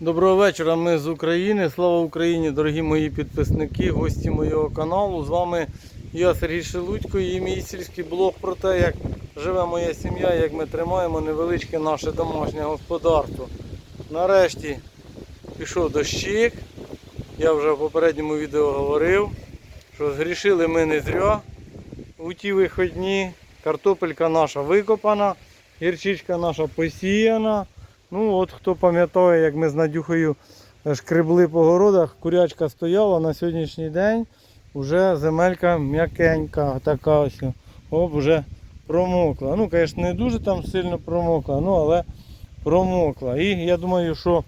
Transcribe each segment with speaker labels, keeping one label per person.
Speaker 1: Доброго вечора, ми з України. Слава Україні, дорогі мої підписники, гості моєго каналу. З вами я Сергій Шелудько і мій сільський блог про те, як живе моя сім'я, як ми тримаємо невеличке наше домашнє господарство. Нарешті пішов дощик. Я вже в попередньому відео говорив, що згрішили ми не зря у ті виходні. Картопелька наша викопана, гірчичка наша посіяна. Ну от хто пам'ятає, як ми з Надюхою шкребли по городах, курячка стояла на сьогоднішній день. Вже земелька м'якенька, така ось. Оп, вже промокла. Ну, звісно, не дуже там сильно промокла, ну але промокла. І я думаю, що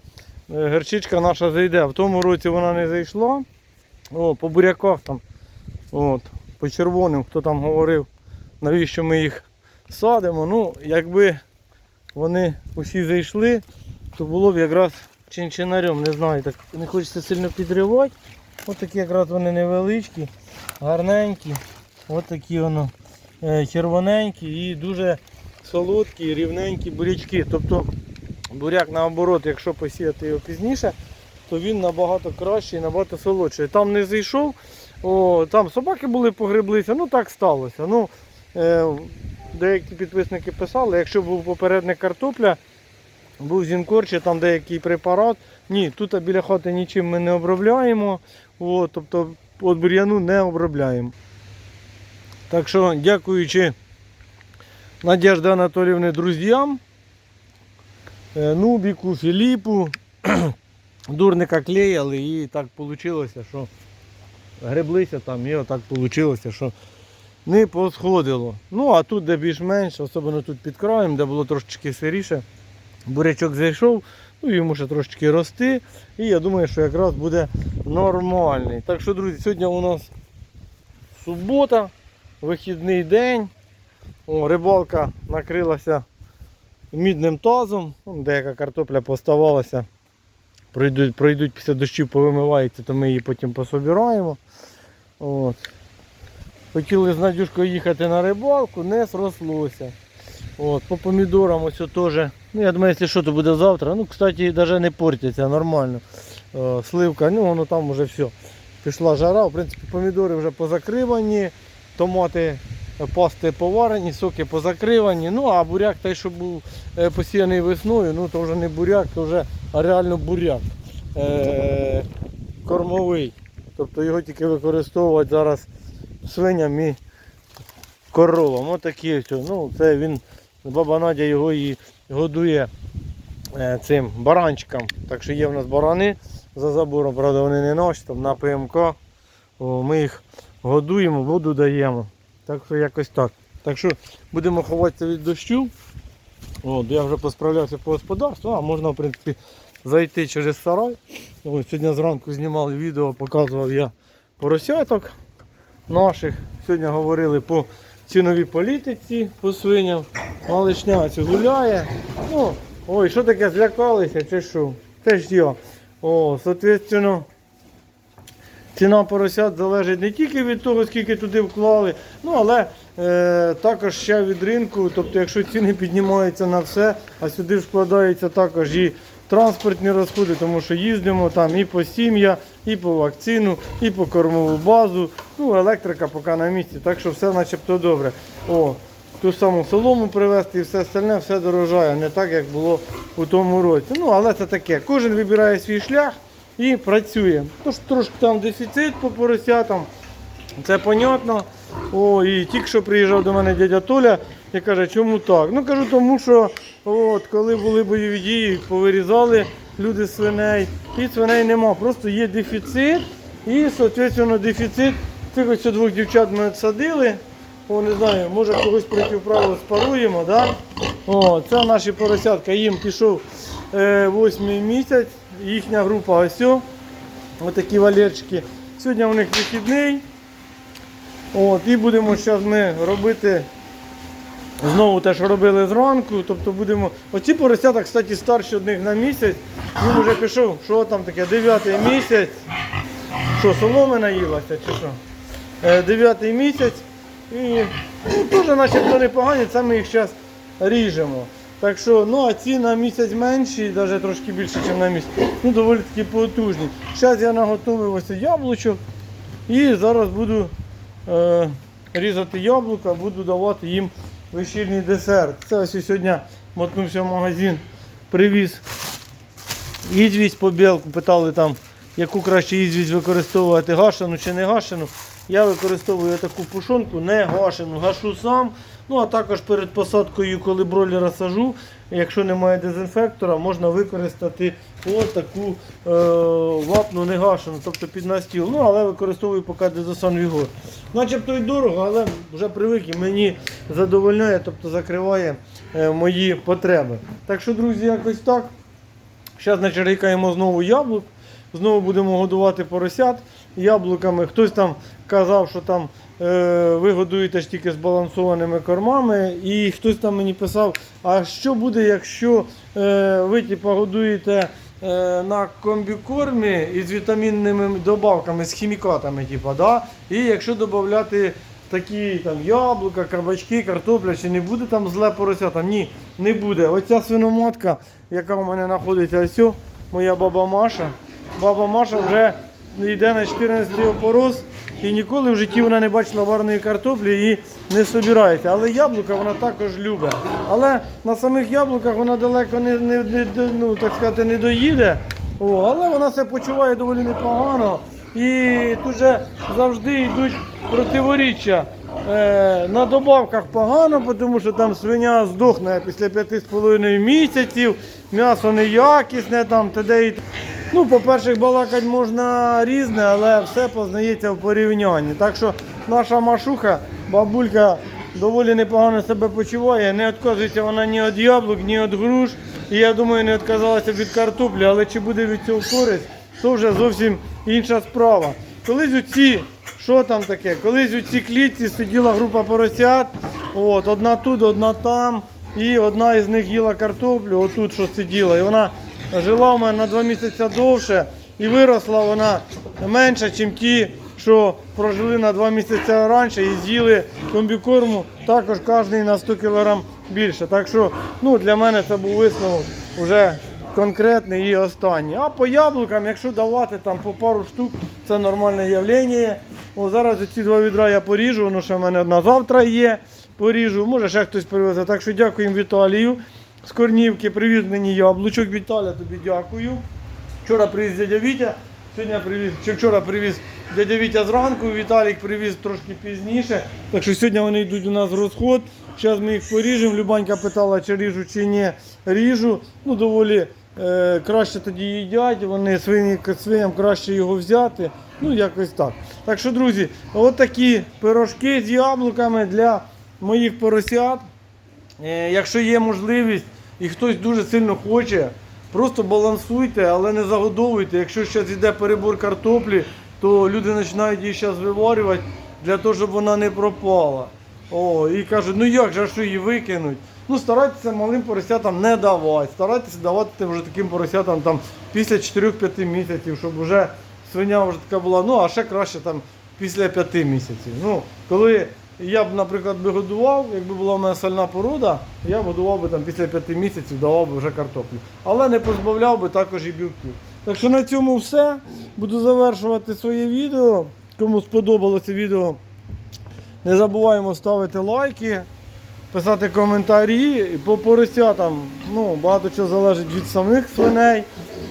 Speaker 1: е, гірчичка наша зайде. В тому році вона не зайшла. О, по буряках там, от, по червоним, хто там говорив, навіщо ми їх садимо. Ну, якби вони усі зайшли, то було б якраз чинчинарем, не знаю, так не хочеться сильно підривати. Ось такі якраз вони невеличкі, гарненькі, ось такі воно е, червоненькі і дуже солодкі, рівненькі бурячки. Тобто буряк наоборот, якщо посіяти його пізніше, то він набагато кращий, набагато солодший. Там не зайшов, о, там собаки були погреблися, ну так сталося. Ну, е, деякі підписники писали, якщо був попередник картопля, був зінкор чи там деякий препарат. Ні, тут біля хати нічим ми не обробляємо. О, тобто от бур'яну не обробляємо. Так що, дякуючи Надежді Анатоліївні друзям, е, Нубіку, Філіпу, дурника клеяли і так вийшло, що греблися там і отак вийшло, що не посходило. Ну а тут, де більш-менш, особливо тут під краєм, де було трошечки сиріше, бурячок зайшов, ну йому ще трошечки рости. І я думаю, що якраз буде нормальний. Так що, друзі, сьогодні у нас субота, вихідний день. О, рибалка накрилася мідним тазом. Деяка картопля поставалася. Пройдуть, пройдуть після дощів, повимиваються, то ми її потім пособираємо. От. Хотіли з Надюшкою їхати на рибалку, не срослося. От, по помідорам ось теж. Ну, я думаю, якщо що, то буде завтра. Ну, кстати, навіть не портяться нормально. Е, сливка, ну воно там вже все. Пішла жара, в принципі, помідори вже позакривані, томати е, пасти поварені, соки позакривані. Ну, а буряк той, що був е, посіяний весною, ну то вже не буряк, то вже а реально буряк. Е, кормовий. Тобто його тільки використовувати зараз свиням і коровам. Ось такі ось. Ну, це він, баба Надя його і годує е, цим баранчикам. Так що є в нас барани за забором, правда вони не наші, там на ПМК. О, ми їх годуємо, воду даємо. Так що якось так. Так що будемо ховатися від дощу. От, я вже посправлявся по господарству, а можна в принципі зайти через сарай. Ось, сьогодні зранку знімали відео, показував я поросяток наших. Сьогодні говорили по ціновій політиці по свиням. Малишня цю гуляє. Ну, ой, що таке злякалися чи що? Це ж я. О, соответственно, ціна поросят залежить не тільки від того, скільки туди вклали, ну але е, також ще від ринку. Тобто, якщо ціни піднімаються на все, а сюди вкладаються також і транспортні розходи, тому що їздимо там і по сім'я, і по вакцину, і по кормову базу. Ну, електрика поки на місці, так що все начебто добре. О, ту саму солому привезти і все остальне, все дорожає, не так, як було у тому році. Ну, але це таке. Кожен вибирає свій шлях і працює. Тож трошки там дефіцит по поросятам. Це понятно. О, і тільки що приїжджав до мене дядя Толя і каже, чому так? Ну кажу, тому що от, коли були бойові дії, повирізали люди свиней, і свиней нема. Просто є дефіцит і, соответственно, дефіцит. Цих ось двох дівчат ми садили. О, не знаю, може когось протиправо спаруємо, да? О, це наші поросятка. Їм пішов е, восьмий місяць, їхня група ось. Отакі валерчики. Сьогодні у них вихідний. От, і будемо зараз ми робити знову те, що робили зранку. Тобто будемо. Оці поросята, кстати, старші одних на місяць. Він вже пішов, що там таке, дев'ятий місяць. Що, соломи наїлася чи що? Е, Дев'ятий місяць. І ну, теж начебто непогані, це ми їх зараз ріжемо. Так що, ну а ці на місяць менші, навіть трошки більше, ніж на місяць. Ну, доволі таки потужні. Зараз я наготовив ось яблучок і зараз буду е, різати яблука, буду давати їм вечірній десерт. Це ось сьогодні мотнувся в магазин, привіз Ізвість по білку, питали там, яку краще ізвість використовувати, гашену чи не гашену. Я використовую таку пушонку, не гашену, гашу сам. Ну а також перед посадкою, коли бройлера сажу, якщо немає дезінфектора, можна використати ось таку е, вапну не гашену, тобто під настіл. Ну, але використовую поки дезосан Вігор. Начебто й дорого, але вже привик і мені задовольняє, тобто закриває е, мої потреби. Так що, друзі, якось так. Зараз начерикаємо знову яблук. Знову будемо годувати поросят яблуками. Хтось там казав, що там ви годуєте ж тільки збалансованими кормами. І хтось там мені писав, а що буде, якщо е, ви типу, годуєте е, на комбікормі із вітамінними добавками, з хімікатами, типу, да? і якщо додати такі там яблука, кабачки, картопля, чи не буде там зле поросята? Ні, не буде. Оця свиноматка, яка у мене знаходиться ось, моя баба Маша. Баба Маша вже йде на 14 опорос і ніколи в житті вона не бачила варної картоплі і не собирається. Але яблука вона також любить. Але на самих яблуках вона далеко не, не, не, ну, так сказати, не доїде. О, але вона себе почуває доволі непогано. І тут же завжди йдуть противоріччя. Е, на добавках погано, тому що там свиня здохне після 5,5 місяців, м'ясо неякісне, там т.д. Ну, по-перше, балакати можна різне, але все познається в порівнянні. Так що наша машуха, бабулька доволі непогано себе почуває, не відказується вона ні від яблук, ні від груш. І я думаю, не відказалася від картоплі, але чи буде від цього користь, то вже зовсім інша справа. Колись у ці, що там таке? Колись у цій клітці сиділа група поросят, от, одна тут, одна там, і одна із них їла картоплю, отут що сиділа. І вона жила у мене на два місяці довше і виросла вона менше, ніж ті, що прожили на два місяці раніше і з'їли комбікорму також кожен на 100 кг більше. Так що ну, для мене це був висновок вже конкретний і останній. А по яблукам, якщо давати там по пару штук, це нормальне явлення. О, зараз ці два відра я поріжу, воно ще в мене на завтра є. Поріжу, може ще хтось привезе. Так що дякуємо Віталію. З Корнівки привіз мені яблучок. Віталя, тобі дякую. Вчора привіз дядя Вітя, сьогодні привіз, чи вчора привіз дядя Вітя зранку, Віталік привіз трошки пізніше. Так що сьогодні вони йдуть у нас в розход. Зараз ми їх поріжемо. Любанька питала, чи ріжу, чи ні. Ріжу. Ну, доволі е, краще тоді їдять. Вони свині, свиням краще його взяти. Ну, якось так. Так що, друзі, от такі пирожки з яблуками для моїх поросят. Е, Якщо є можливість і хтось дуже сильно хоче, просто балансуйте, але не загодовуйте. Якщо зараз йде перебор картоплі, то люди починають її зараз виварювати для того, щоб вона не пропала. О, і кажуть, ну як же, а що її викинуть? Ну старайтеся малим поросятам не давати. Старайтеся давати вже таким поросятам там після 4-5 місяців, щоб вже свиня вже така була, ну а ще краще там після 5 місяців. Ну, коли я б, наприклад, би годував, якби була в мене сальна порода, я б годував би там після 5 місяців, давав би вже картоплю. Але не позбавляв би також і білків. Так що на цьому все. Буду завершувати своє відео. Кому сподобалося відео, не забуваємо ставити лайки, писати коментарі. По поросятам ну, багато чого залежить від самих свиней,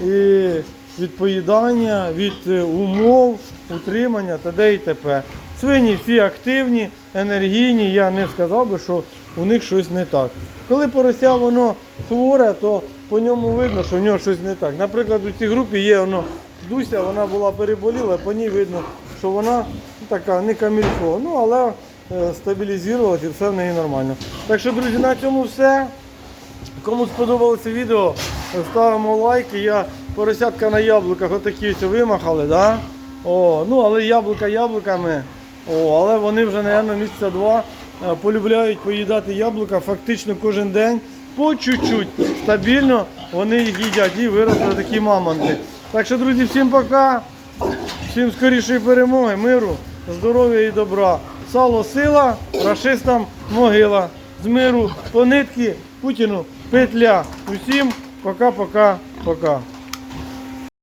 Speaker 1: і від поїдання, від е, умов, утримання т.д. і т.п. Свині всі активні, енергійні, я не сказав би, що у них щось не так. Коли порося воно хворе, то по ньому видно, що в нього щось не так. Наприклад, у цій групі є воно Дуся, вона була переболіла, по ній видно, що вона така не камільфо. Ну, але е, стабілізувалася і все в неї нормально. Так що, друзі, на цьому все. Кому сподобалося відео, ставимо лайки. Я поросятка на яблуках отакі ось вимахали, да? О, ну але яблука яблуками. О, але вони вже, мабуть, місяця два е, полюбляють поїдати яблука фактично кожен день по чуть-чуть. Стабільно вони їх їдять і виросли такі мамонти. Так що, друзі, всім пока. Всім скорішої перемоги, миру, здоров'я і добра. Сало сила, рашистам могила. З миру по нитки, Путіну петля. Усім пока-пока-пока.